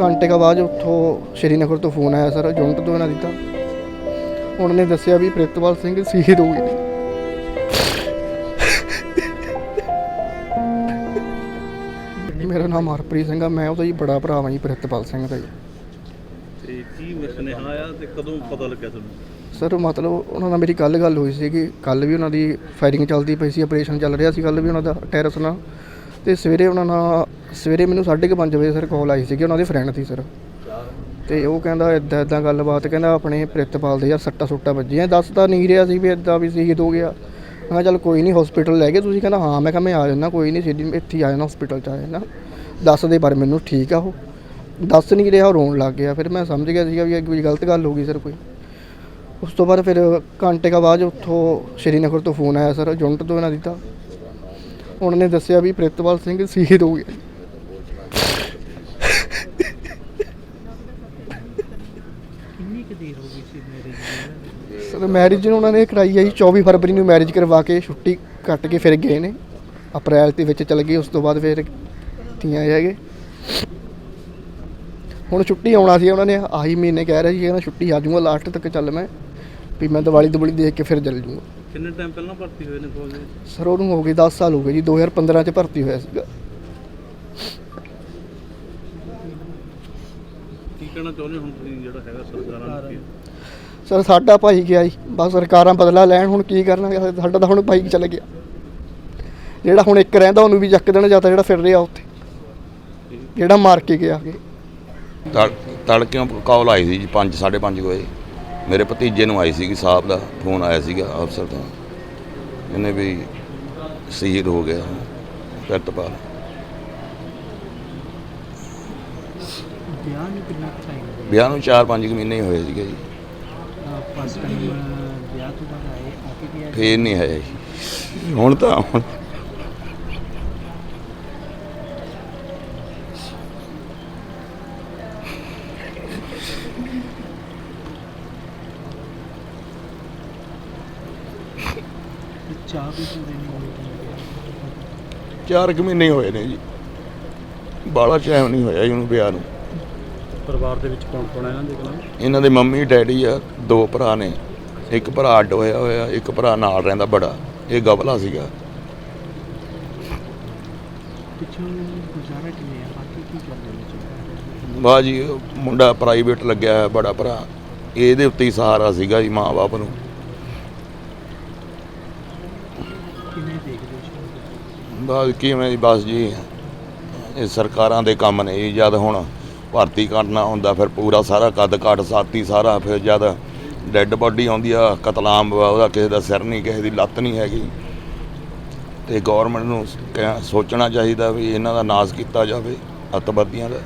ਘੰਟੇ ਕੁ ਬਾਅਦ ਉੱਥੋਂ ਸ਼੍ਰੀਨਗਰ ਤੋਂ ਫੋਨ ਆਇਆ ਸਰ ਜੁਨਟ ਤੋਂ ਇਹਨਾਂ ਦਿੱਤਾ। ਉਹਨਾਂ ਨੇ ਦੱਸਿਆ ਵੀ ਪ੍ਰਿਤਪਾਲ ਸਿੰਘ ਸ਼ਹੀਦ ਹੋ ਗਏ ਮੇਰਾ ਨਾਮ ਹਰਪ੍ਰੀਤ ਸਿੰਘ ਆ ਮੈਂ ਉਹਦਾ ਜੀ ਬੜਾ ਭਰਾ ਵਾਂ ਜੀ ਪ੍ਰਿਤਪਾਲ ਸਿੰਘ ਦਾ ਜੀ। ਤੇ ਕੀ ਸੁਨੇਹਾ ਆਇਆ ਤੇ ਕਦੋਂ ਪਤਾ ਲੱਗਿਆ ਤੁਹਾਨੂੰ? ਸਰ ਮਤਲਬ ਉਹਨਾਂ ਨਾਲ ਮੇਰੀ ਕੱਲ ਗੱਲ ਹੋਈ ਸੀ ਕਿ ਕੱਲ ਵੀ ਉਹਨਾਂ ਦੀ ਫਾਇਰਿੰਗ ਚੱਲਦੀ ਪਈ ਸੀ ਆਪਰੇਸ਼ਨ ਚੱਲ ਰਿਹਾ ਸੀ ਕੱਲ ਵੀ ਉਹਨਾਂ ਦਾ ਟੈਰਸ ਨਾਲ। ਤੇ ਸਵੇਰੇ ਉਹਨਾਂ ਨਾਲ ਸਵੇਰੇ ਮੈਨੂੰ 5:30 ਵਜੇ ਸਰ ਕਾਲ ਆਈ ਸੀ ਕਿ ਉਹਨਾਂ ਦੇ ਫਰੈਂਡ ਸੀ ਸਰ। ਤੇ ਉਹ ਕਹਿੰਦਾ ਇਦਾਂ ਇਦਾਂ ਗੱਲਬਾਤ ਕਹਿੰਦਾ ਆਪਣੇ ਪ੍ਰਿਤਪਾਲ ਦੇ ਯਾਰ ਸੱਟਾ ਸੁੱਟਾ ਵੱਜੀਆਂ ਦੱਸ ਤਾਂ ਨਹੀਂ ਰਿਹਾ ਸੀ ਵੀ ਇਦਾਂ ਵੀ ਸ਼ਹੀਦ ਹੋ ਗਿਆ। ਮੈਂ ਕਿਹਾ ਚੱਲ ਕੋਈ ਨਹੀਂ ਹਸਪੀਟਲ ਲੈ ਗਏ ਤੁਸੀਂ ਕਹਿੰਦਾ, ਹਾਂ, ਮੈਂ ਕਿਹਾ ਮੈਂ ਆ ਜਾਣਾ ਕੋਈ ਨਹੀਂ ਸਿੱਧੀ ਇੱਥੇ ਆ ਜਾਣਾ ਹਸਪੀਟਲ ਚ ਆ ਜਾਣਾ ਦੱਸ ਦੇ ਪਰ ਮੈਨੂੰ ਠੀਕ ਆ ਉਹ। ਦੱਸ ਨਹੀਂ ਰਿਹਾ, ਉਹ ਰੋਣ ਲੱਗ ਗਿਆ। ਫਿਰ ਮੈਂ ਸਮਝ ਗਿਆ ਸੀਗਾ ਵੀ ਇਹ ਕੋਈ ਗਲਤ ਗੱਲ ਹੋ ਗਈ ਸਰ ਕੋਈ। ਉਸ ਤੋਂ ਬਾਅਦ ਫਿਰ ਘੰਟੇ ਕਾ ਬਾਅਦ ਉੱਥੋਂ ਸ਼੍ਰੀਨਗਰ ਤੋਂ ਫੋਨ ਆਇਆ ਸਰ ਜੁਨਟ ਤੋਂ ਇਹਨਾਂ ਦਿੱਤਾ ਉਹਨਾਂ ਨੇ ਦੱਸਿਆ ਵੀ ਪ੍ਰਿਤਪਾਲ ਸਿੰਘ ਸ਼ਹੀਦ ਹੋ ਗਏ। ਕਿੰਨੀ ਕੁ ਦੇਰ ਹੋ ਗਈ ਸੀ ਮੈਰਿਜ ਸਰ ਮੈਰਿਜ ਨੂੰ ਉਹਨਾਂ ਨੇ ਕਰਾਈ ਜੀ 24 ਫਰਵਰੀ ਨੂੰ ਮੈਰਿਜ ਕਰਵਾ ਕੇ ਛੁੱਟੀ ਕੱਟ ਕੇ ਫਿਰ ਗਏ ਨੇ। ਅਪ੍ਰੈਲ ਦੇ ਵਿੱਚ ਚਲ ਗਏ ਉਸ ਤੋਂ ਬਾਅਦ ਫਿਰ ਤੀਆਂ ਹੈਗੇ ਹੁਣ ਛੁੱਟੀ ਆਉਣਾ ਸੀ ਉਹਨਾਂ ਨੇ ਆਹੀ ਮਹੀਨੇ ਕਹਿ ਰਹੇ ਸੀ ਕਿ ਮੈਂ ਛੁੱਟੀ ਆ ਜਾਊਂਗਾ ਲਾਸਟ ਤੱਕ ਚੱਲ ਮੈਂ ਵੀ ਮੈਂ ਦੀਵਾਲੀ ਦੀਵਾਲੀ ਦੇਖ ਕੇ ਫਿਰ ਚੱਲ ਜਾਊਂਗਾ। ਕਿੰਨੇ ਟਾਈਮ ਪਹਿਲਾਂ ਭਰਤੀ ਹੋਏ ਨੇ ਫੌਜ ਵਿੱਚ? ਸਰ ਉਹਨੂੰ ਹੋ ਗਏ 10 ਸਾਲ ਹੋ ਗਏ ਜੀ 2015 ਚ ਭਰਤੀ ਹੋਇਆ ਸੀਗਾ। ਕਹਿਣਾ ਚਾਹੁੰਦੇ ਹੋ ਹੁਣ ਤੁਸੀਂ ਜਿਹੜਾ ਹੈਗਾ ਸਰਕਾਰਾਂ ਨੂੰ ਸਰ ਸਾਡਾ ਭਾਈ ਗਿਆ ਜੀ। ਬਸ ਸਰਕਾਰਾਂ ਬਦਲਾ ਲੈਣ ਹੁਣ ਕੀ ਕਰਨਾਗੇ? ਸਾਡਾ ਤਾਂ ਹੁਣ ਭਾਈ ਚੱਲ ਗਿਆ। ਜਿਹੜਾ ਹੁਣ ਇੱਕ ਰਹਿੰਦਾ ਉਹਨੂੰ ਵੀ ਚੱਕ ਦੇਣਾ ਜਾਂ ਤਾਂ ਜਿਹੜਾ ਫਿਰ ਰਿਹਾ ਉੱਥੇ। ਜਿਹੜਾ ਮਾਰ ਕੇ ਗਿਆ। ਅੱਗੇ ਤੜ ਤੜਕਿਓਂ ਕਾਲ ਆਈ ਸੀ ਜੀ 5 5:30 ਵਜੇ। ਮੇਰੇ ਭਤੀਜੇ ਨੂੰ ਆਈ ਸੀਗੀ ਸਾਹਿਬ ਦਾ ਫੋਨ ਆਇਆ ਸੀਗਾ ਅਫਸਰ ਤੋਂ। ਇਹਨੇ ਵੀ ਸ਼ਹੀਦ ਹੋ ਗਿਆ ਪ੍ਰਿਤਪਾਲ ਵਿਆਹ ਨੂੰ ਕਿੰਨਾ ਟਾਈਮ ਹੋ ਗਿਆ? ਵਿਆਹ ਨੂੰ 4-5 ਮਹੀਨੇ ਹੀ ਹੋਏ ਸੀਗੇ ਜੀ। ਫਸਟ ਟਾਈਮ ਵਿਆਹ ਤੋਂ ਬਾਅਦ ਆਏ ਆ ਕੇ ਗਿਆ ਫੇਰ ਨਹੀਂ ਹੈ ਜੀ। ਹੁਣ ਤਾਂ ਹੁਣ ਤੇ ਚਾਹ ਵੀ ਨਹੀਂ ਹੋਏ ਚਾਰ ਮਹੀਨੇ ਹੀ ਹੋਏ ਨੇ ਜੀ। ਬਾਲਾ ਟਾਈਮ ਨਹੀਂ ਹੋਇਆ ਜੀ ਉਹਨੂੰ ਵਿਆਹ ਨੂੰ। ਪਰਿਵਾਰ ਦੇ ਵਿੱਚ ਕੌਣ ਕੌਣ ਹੈ ਇਹਨਾਂ ਦੇ ਕੋਲ ਇਹਨਾਂ ਦੇ ਮੰਮੀ ਡੈਡੀ ਆ ਦੋ ਭਰਾ ਨੇ। ਇੱਕ ਭਰਾ ਅੱਡ ਹੋਇਆ ਹੋਇਆ ਇੱਕ ਭਰਾ ਨਾਲ ਰਹਿੰਦਾ ਬੜਾ। ਇਹ ਗਵਲਾ ਸੀਗਾ। ਪਿੱਛੋਂ ਗੁਜ਼ਾਰਾ ਕਿਵੇਂ ਆ? ਬਾਕੀ ਕੀ ਕਰਦੇ ਨੇ ਚੋਂ ਬਾ ਜੀ ਉਹ ਮੁੰਡਾ ਪ੍ਰਾਈਵੇਟ ਲੱਗਿਆ ਹੈ ਬੜਾ ਭਰਾ। ਇਹਦੇ ਉੱਤੇ ਹੀ ਸਹਾਰਾ ਸੀਗਾ ਜੀ ਮਾਂ-ਬਾਪ ਨੂੰ। ਬਸ ਕਿਵੇਂ ਜੀ ਬਸ ਜੀ। ਇਹ ਸਰਕਾਰਾਂ ਦੇ ਕੰਮ ਨੇ ਜੀ ਜਦ ਹੁਣ ਭਰਤੀ ਕਰਨਾ ਹੁੰਦਾ, ਫਿਰ ਪੂਰਾ ਸਾਰਾ ਕੱਦ ਕਾਠ, ਸਾਤੀ ਸਾਰਾ, ਫਿਰ ਜਦ ਡੈੱਡ ਬਾਡੀ ਆਉਂਦੀ ਆ, ਕਤਲਾਮ ਉਹਦਾ ਕਿਸੇ ਦਾ ਸਿਰ ਨਹੀਂ, ਕਿਸੇ ਦੀ ਲੱਤ ਨਹੀਂ ਹੈਗੀ। ਤੇ ਗਵਰਨਮੈਂਟ ਨੂੰ ਕਹਿ- ਸੋਚਣਾ ਚਾਹੀਦਾ ਵੀ ਇਹਨਾਂ ਦਾ ਨਾਸ ਕੀਤਾ ਜਾਵੇ, ਅੱਤਵਾਦੀਆਂ ਦਾ।